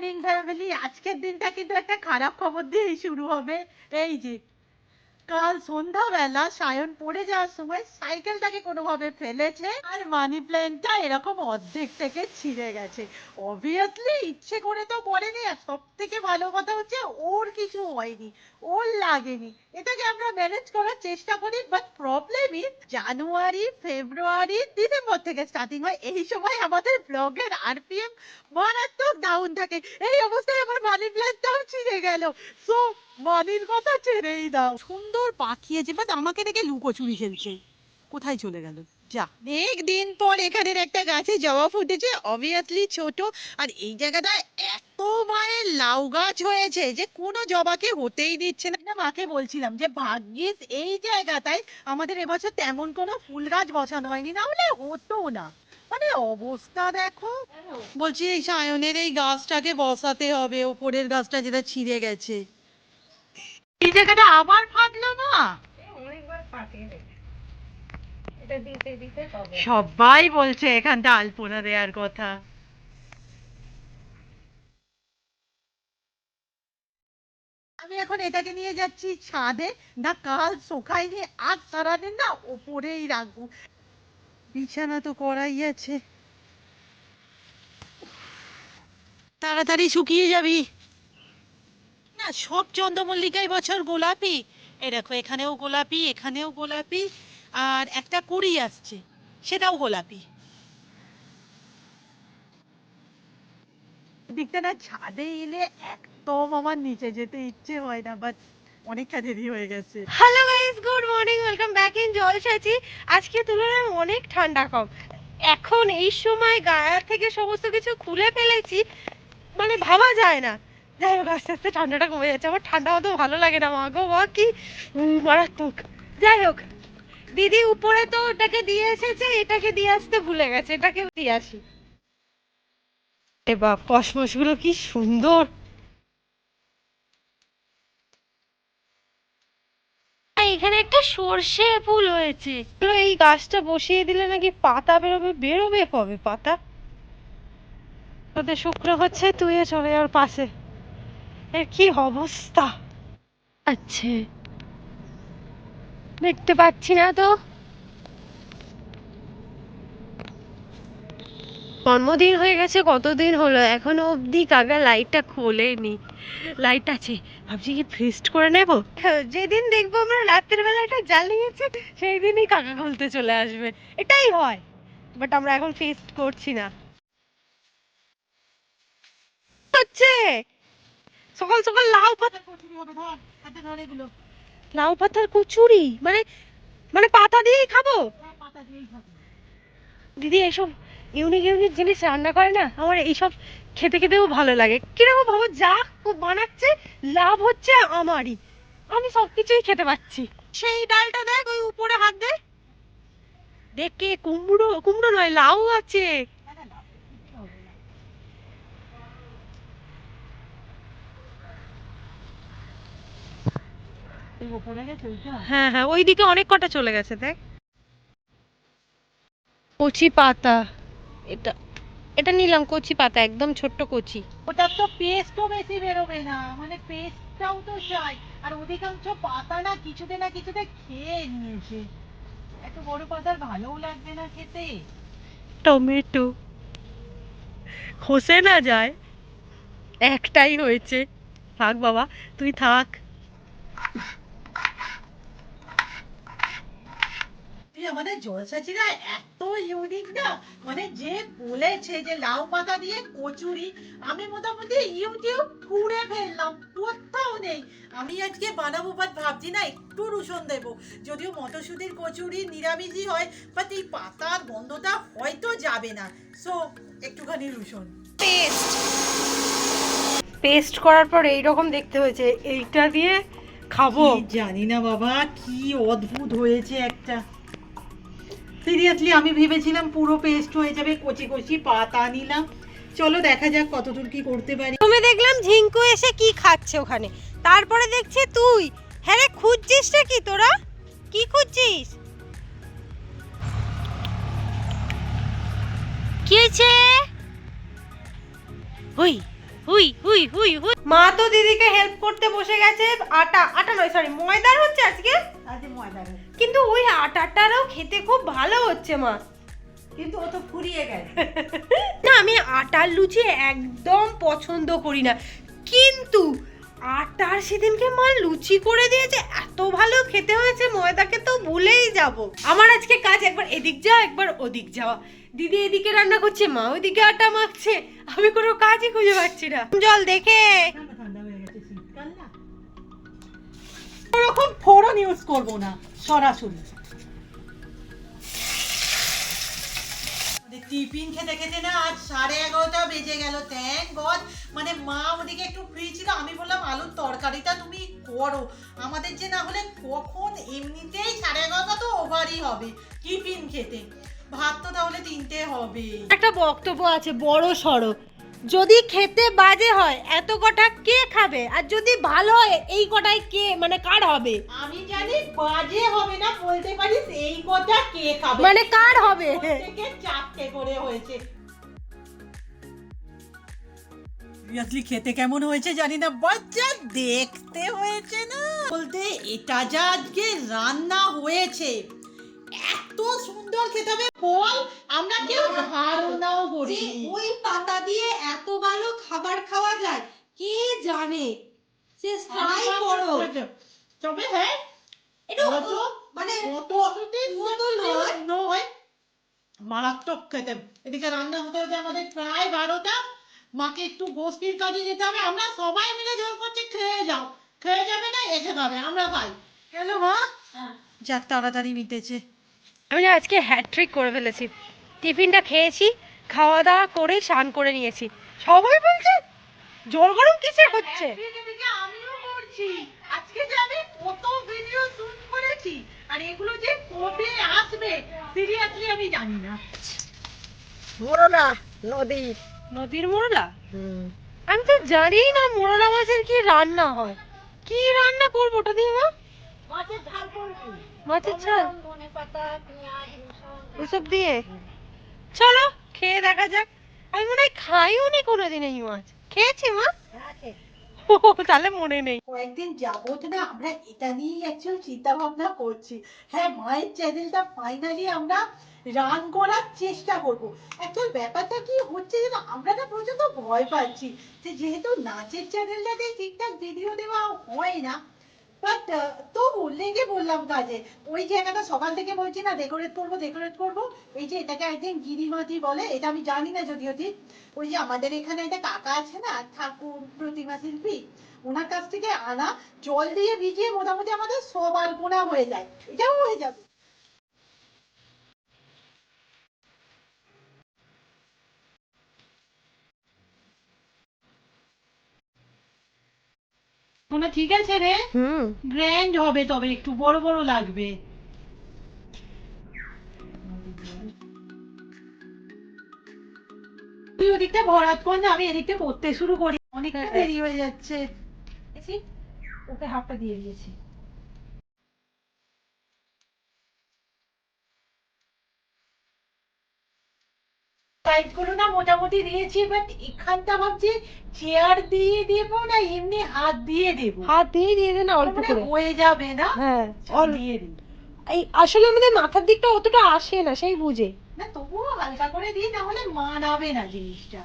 Morning family আজকের দিনটা কিন্তু একটা খারাপ খবর দিয়েই শুরু হবে। এই যে কাল সন্ধ্যাবেলা সায়ন পড়ে যাওয়ার সময় সাইকেলটাকে কোনোভাবে ফেলেছে আর মানি প্ল্যান্টটা এরকম অর্ধেক থেকে ছিঁড়ে গেছে। অবভিয়াসলি ইচ্ছে করে তো পড়েনি আর সব থেকে ভালো কথা হচ্ছে ওর কিছু হয়নি, ওর লাগেনি। এটাকে আমরা ম্যানেজ করার চেষ্টা করি but problem is January February December থেকে স্টার্টিং হয়। এই সময় আমাদের ব্লগের আরপিএম মারাত্মক ডাউন থাকে। এই অবস্থায় আমার মানি প্ল্যান্টটাও ছিঁড়ে গেল। সো মানির কথা ছেড়েই দাও। সুন্দর পাখিয়েছে বাট আমাকে দেখে লুকোচুরি খেলছে। কোথায় চলে গেল? যা। অনেক দিন পর এখানের একটা গাছে জবা ফুটেছে অবভিয়াসলি ছোট আর এই জায়গাটায় এত মায়ের লাউ গাছ হয়েছে যে কোনো জবাকে হতেই দিচ্ছে না। না, মাকে বলছিলাম যে ভাগ্যিস এই জায়গাটায় আমাদের এবছর তেমন কোনো ফুল গাছ বসানো হয়নি না হলে হতো না। মানে অবস্থা দেখো। বলছি এই সায়নের এই গাছটাকে বসাতে হবে ওপরের গাছটা যেটা ছিঁড়ে গেছে। এই জায়গাটা আবার ফাটলো না? সবাই বলছে এখানটা আলপনা দেওয়ার কথা। আমি এখন এটাকে নিয়ে যাচ্ছি ছাদে। না কাল শোকায়নি আজ সারাদিন না ওপরেই রাখব। বিছানা তো করাই আছে। তাড়াতাড়ি শুকিয়ে যাবি। না, সব চন্দ্রমল্লিকাই বছর গোলাপি। এই দেখো, এখানেও গোলাপি এখানেও গোলাপি, আর একটা কুড়ি আসছে, সেটাও গোলাপি। দিকটা না ছাদে এলে একদম আমার নিচে যেতে ইচ্ছে হয় না বাট অনেকটা দেরি হয়ে গেছে। Hello guys good morning welcome back in জলসাচি। আজকে তুলনায় অনেক ঠান্ডা কম। এখন এই সময় গায়ের থেকে সমস্ত কিছু খুলে ফেলেছি মানে ভাবা যায় না। যাই হোক আস্তে আস্তে ঠান্ডাটা কমে যাচ্ছে। আমার ঠান্ডা অত ভালো লাগে না মা গো মা কি মারাত্মক। যাই হোক দিদি উপরে তো ওটাকে দিয়ে এসেছে এটাকে দিয়ে আসতে ভুলে গেছে এটাকে দিয়ে আসি। বাপ কসমসগুলো কি সুন্দর। এখানে একটা সর্ষে ফুল হয়েছে। এই গাছটা বসিয়ে দিলে নাকি পাতা বেরোবে বেরোবে কবে পাতা? ওদের শুক্র হচ্ছে তুইও চলে যাওয়ার পাশে। এর কি অবস্থা? আচ্ছা। দেখতে পাচ্ছি না তো। জন্মদিন হয়ে গেছে কতদিন হলো? এখনও অবধি কাকা লাইটটা খোলেনি। লাইট আছে। ভাবছি কি ফিস্ট করে নেব? যেদিন দেখব আমরা রাতের বেলাটা জ্বালিয়েছে সেই দিনই কাকা খুলতে চলে আসবে। এটাই হয়। বাট আমরা এখন ফিস্ট করছি না। হচ্ছে! সকাল সকাল লাউ পাতা লাউ পাতার কচুরি? মানে মানে পাতা দিয়েই খাব? দিদি এসব ইউনিক ইউনিক জিনিস রান্না করে না? আমার এইসব খেতে খেতেও ভালো লাগে। কীরকম ভাবো যা বানাচ্ছে লাভ হচ্ছে আমারই। আমি সবকিছুই খেতে পাচ্ছি। সেই ডালটা দেখ ওই উপরে হাত দে। দেখে কুমড়ো কুমড়ো নয় লাউ আছে। হ্যাঁ হ্যাঁ ওইদিকে অনেক কটা চলে গেছে দেখ। কচি পাতা এটা এটা নিলাম কচি পাতা একদম ছোট্ট কচি। ওটা তো পেস্টও বেশি বেরোবে না মানে পেস্টটাও তো চাই। আর অধিকাংশ পাতা না কিছুতে না কিছুতে খেয়ে নিয়েছে। এত বড় পাতার ভালোও লাগবে না খেতে। টমেটো। খসে না যায়? একটাই হয়েছে। থাক বাবা তুই থাক। এই আমাদের জলসাচিরা এত ইউনিক না মানে যে বলেছে যে লাউ পাতা দিয়ে কচুরি আমি মোটামুটি ইউটিউব ঘুরে ফেললাম কোথাও নেই। আমি আজকে বানাবো বাট ভাবছি না একটু রসুন দেবো। যদিও মটরশুঁটির কচুরি নিরামিষই হয় বাট এই পাতার গন্ধটা হয়তো যাবে না। সো একটুখানি রসুন। পেস্ট পেস্ট করার পর এইরকম দেখতে হয়েছে এইটা দিয়ে খাব। জানি না বাবা কি অদ্ভুত হয়েছে একটা। সিরিয়াসলি আমি ভেবেছিলাম পুরো পেস্ট হয়ে যাবে কচি কচি পাতা নিলাম। চলো দেখা যাক কতদূর কি করতে পারি। তুমি দেখলাম ঝিঙ্কু এসে কি খাচ্ছে ওখানে। তারপরে দেখছি তুই। হ্যাঁ রে খুঁজছিসটা কি তোরা? কি খুঁজছিস? কি হয়েছে? ওই হুই হুই হুই হুই। মা তো দিদিকে হেল্প করতে বসে গেছে। আটা আটা নয় সরি ময়দার হচ্ছে আজকে? আজ ময়দা নেই। কিন্তু ওই আটাটারও খেতে খুব ভালো হচ্ছে মা। কিন্তু ও তো ফুরিয়ে গেছে। না আমি আটার লুচি একদম পছন্দ করি না। কিন্তু আটার সেদিনকে মা লুচি করে দিয়েছে এত ভালো খেতে হয়েছে ময়দাকে তো ভুলেই যাব। আমার আজকে কাজ একবার এদিক যাওয়া একবার ওদিক যাওয়া। দিদি এদিকে রান্না করছে মা ওইদিকে আটা মাখছে। আমি কোনো কাজই খুঁজে পাচ্ছি না। জল দেখে। ওরকম ইউজ করব না সরাসরি। টিফিন খেতে খেতে না আজ সাড়ে এগারোটা বেজে গেল থ্যাংক গড মানে মা ওদিকে একটু ফ্রি ছিল আমি বললাম আলুর তরকারিটা তুমি করো। আমাদের যে না হলে কখন এমনিতেই সাড়ে এগারোটা তো ওভারই হবে টিফিন খেতে। ভাত তো তাহলে তিনটে হবে একটা বক্তব্য আছে বড় সড়ো যদি খেতে বাজে হয় এত কটা কে খাবে? আর যদি ভালো হয় এই কটায় কে মানে কার হবে? আমি জানি বাজে হবে না বলতে পারিস এই কটা কে খাবে? মানে কার হবে? থেকে চারটে করে হয়েছে। সিরিয়াসলি খেতে কেমন হয়েছে জানি না বাচ্চা দেখতে হয়েছে না। বলতে এটা যা আজকে রান্না হয়েছে এত সুন্দর খেতে হবে। বল আমরা কেউ ধারণাও করি ওই পাতা দিয়ে এত ভালো খাবার খাওয়া যায় কে জানে? সে ফ্রাই করো। তবে হ্যাঁ এটা মানে অত নয়। নয়। মারাত্মক খেতে। এদিকে রান্না হতে হতে আমাদের প্রায় বারোটা মাকে একটু গোষ্ঠীর কাজে যেতে হবে। আমরা সবাই মিলে জোর করছি খেয়ে যাও। খেয়ে যাবে না এসে খাবে আমরা খাই। হ্যালো মা। যাক তাড়াতাড়ি মিটেছে। আমি আজকে হ্যাট্রিক করে ফেলেছি। টিফিনটা খেয়েছি খাওয়া দাওয়া করে স্নান করে নিয়েছি। সবাই বলছে জল গরম কিসের হচ্ছে? এদিকে আমিও করছি। আজকে যে আমি কত ভিডিও শুট করেছি আর এগুলো যে কবে আসবে সিরিয়াসলি আমি জানি না। মোরলা নদীর নদীর মোরলা? আমি তো জানি না মোরলা মাছের কি রান্না হয়। কি রান্না করব ওটা দিয়ে মা? মাছের ঝাল করবি। মাছের ঝাল? ধনে পাতা পেঁয়াজ রসুন। ওসব দিয়ে? চলো খেয়ে দেখা যাক। আমি মনে হয় খাইও নি কোনোদিন এই মাছ। খেয়েছি মা? ও তাহলে মনে নেই। কয়েকদিন যাবত না আমরা এটা নিয়েই অ্যাকচুয়াল চিন্তা ভাবনা করছি। হ্যাঁ মায়ের চ্যানেলটা ফাইনালি আমরা রান করার চেষ্টা করব। অ্যাকচুয়াল ব্যাপারটা কি হচ্ছে যে না, আমরা না প্রচণ্ড ভয় পাচ্ছি। যে যেহেতু নাচের চ্যানেলটাতে ঠিকঠাক ভিডিও দেওয়া হয় না বাট তবু লেগে বললাম কাজে, ওই জায়গাটা সকাল থেকে বলছি না ডেকোরেট করব ডেকোরেট করব, এই যে এটাকে একদিন গিরিমাটি বলে, এটা আমি জানি না যদিও ঠিক, ওই যে আমাদের এখানে একটা কাকা আছে না, ঠাকুর প্রতিমা শিল্পী ওনার কাছ থেকে আনা জল দিয়ে ভিজিয়ে মোটামুটি আমাদের সব আলপনা হয়ে যায়, এটাও হয়ে যাবে। শোনা ঠিক আছে রে। হুম। গ্র্যান্ড হবে তবে একটু বড় বড় লাগবে। তুই ওদিকটা ভরাত কর না আমি এদিকটা করতে শুরু করি। অনেকটা হ্যাঁ। দেরি হয়ে। যাচ্ছে। ওকে হাফটা দিয়ে দিয়েছি। সাইডগুলো না মোটামুটি দিয়েছি বাট এখানটা ভাবছি চেয়ার দিয়ে দেব না এমনি হাত দিয়ে দেব? হাত দিয়ে দিয়ে দে না অল্প মানে করে। হয়ে যাবে না? হ্যাঁ দিয়ে দিন এই আসলে আমাদের মাথার দিকটা অতটা আসে না সেই বুঝে। না তবুও হালকা করে দিই তাহলে মানাবে না জিনিসটা।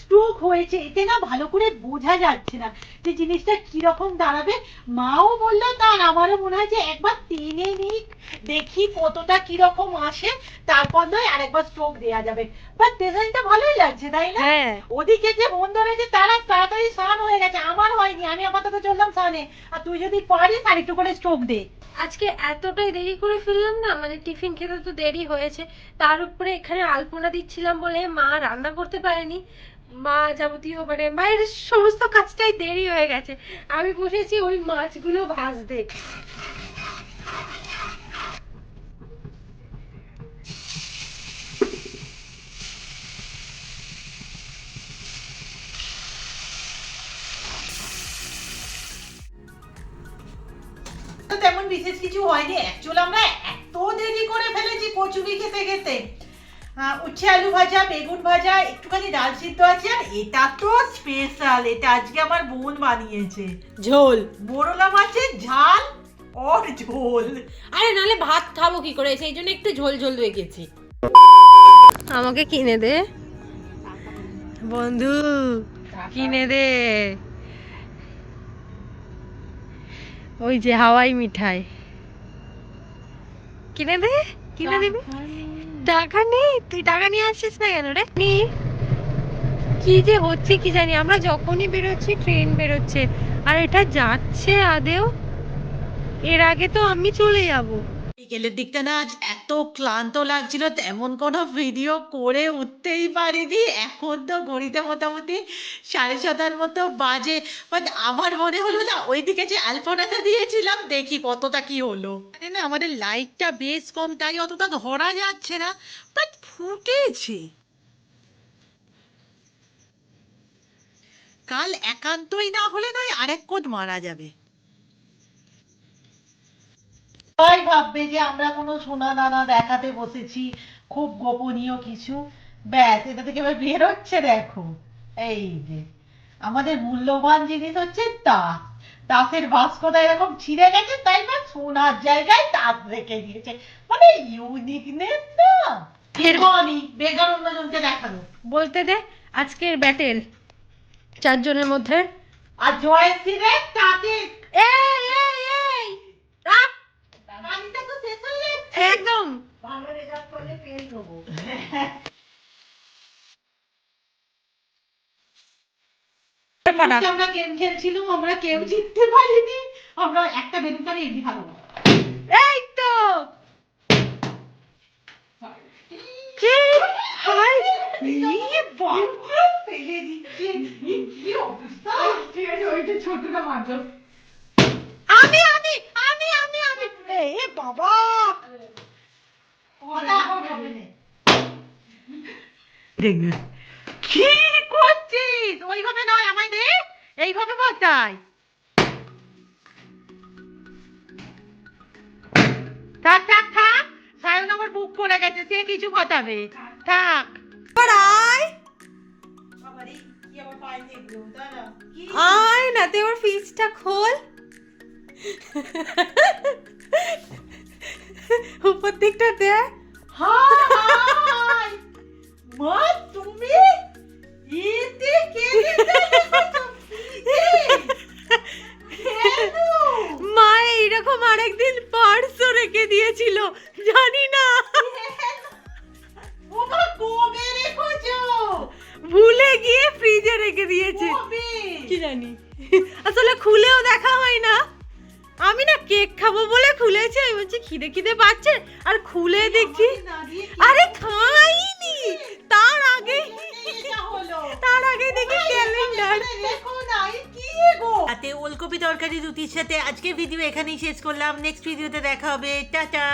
স্ট্রোক হয়েছে এতে না ভালো করে বোঝা যাচ্ছে না যে জিনিসটা কীরকম দাঁড়াবে। মাও বলল তার আমারও মনে হয় যে একবার টেনে নিক দেখি কতটা কীরকম আসে তারপর নয় আরেকবার স্ট্রোক দেওয়া যাবে। বাট ডিজাইনটা ভালোই লাগছে তাই না? হ্যাঁ। ওদিকে যে মন ধরেছে তারা তাড়াতাড়ি স্নান হয়ে গেছে আমার হয়নি আমি আপাতত চললাম স্নানে। আর তুই যদি পারিস আর একটু করে স্ট্রোক দে। আজকে এতটাই দেরি করে ফেললাম না মানে টিফিন খেতে তো দেরি হয়েছে তার উপরে এখানে আলপনা দিচ্ছিলাম বলে মা রান্না করতে পারেনি। মা যাবতীয় মানে মায়ের সমস্ত কাজটাই দেরি হয়ে গেছে। আমি বসেছি ওই মাছগুলো ভাজতে। তেমন বিশেষ কিছু হয়নি। অ্যাকচুয়ালি আমরা এত দেরি করে ফেলেছি কচুরি খেতে খেতে। উচ্ছে আলু ভাজা বেগুন ভাজা একটুখানি ডাল সিদ্ধ আছে আর এটা তো স্পেশাল এটা আজকে আমার বোন বানিয়েছে। ঝোল। মোরলা মাছের ঝাল ওর ঝোল। আরে নালে ভাত খাব কি করে? সেই জন্য একটু ঝোল ঝোল রেখেছি। আমাকে কিনে দে। বন্ধু কিনে দে। ওই যে হাওয়াই মিঠাই। কিনে দে। কিনে দিবি? টাকা নেই? তুই টাকা নিয়ে আসছিস না কেন রে? কি যে হচ্ছে কি জানি আমরা যখনই বেরোচ্ছি ট্রেন বেরোচ্ছে। আর এটা যাচ্ছে আদেও। এর আগে তো আমি চলে যাব। বিকেলের দিকটা না আজ এত ক্লান্ত লাগছিল, তেমন কোনো ভিডিও করে উঠতেই পারিনি। এখন তো ঘড়িতে মোটামুটি সাড়ে ছটার মতো বাজে। বাট আমার মনে হলো না, ওইদিকে যে আলপনাটা দিয়েছিলাম, দেখি কতটা কি হলো। না, আমাদের লাইটটা বেশ কম, তাই অতটা ধরা যাচ্ছে না। বাট ফুটেছে। কাল একান্তই না হলে নয়, আরেক কোদ মারা যাবে। সবাই ভাববে যে আমরা কোনো সোনা দানা দেখাতে বসেছি খুব গোপনীয় কিছু। ব্যাস এটা থেকে এবার বেরোচ্ছে দেখো। এই যে আমাদের মূল্যবান জিনিস হচ্ছে তাস। তাসের বাস্কটা এরকম ছিঁড়ে গেছে তাই না সোনার জায়গায় তাস রেখে দিয়েছে। মানে ইউনিকনেস না। বেকার অন্যজনকে দেখানো। বলতে দে আজকের ব্যাটেল চারজনের মধ্যে। আর জয়শ্রীরের তাকে এই এই এই রাখ। পানিটা তো শেষ হয়ে যাচ্ছে একদম। ভালো রেজাল্ট করলে পেয়ে দেবো আমরা গেম খেলছিলাম আমরা কেউ জিততে পারিনি। আমরা একটা বেলুন কারি এমনি ভালো এই তো! কি? হাই! বাবা! ফেলে দিচ্ছে কি অবস্থা ওইটা ছোটটা মাত্র আমি আমি আমি আমি। আমি এ বাবা! দেখবে কি করছিস ওইভাবে নয় আমায় দে এইভাবে বাঁচাই থাক থাক থাক সায়ন আমার বুক করে গেছে সে কিছু কথাবে থাক আয় না তে ওর ফিসটা খোল। উপর দিকটা দে হাই মা তুমি? এতে কে মা এইরকম আরেকদিন পার্সও রেখে দিয়েছিল জানি না। ভুলে গিয়ে ফ্রিজে রেখে দিয়েছে। কি জানি। আসলে খুলেও দেখা হয় না। আমি না কেক খাব বলে খুলেছি আমি বলছি খিদে খিদে পাচ্ছে? আর খুলে দেখছি আরে খাইনি। তার আগে তার আগে দেখি ক্যালেন্ডার। রাতে ওলকপি তরকারি রুটির সাথে আজকে ভিডিও এখানেই শেষ করলাম। নেক্সট ভিডিওতে দেখা হবে। টাটা।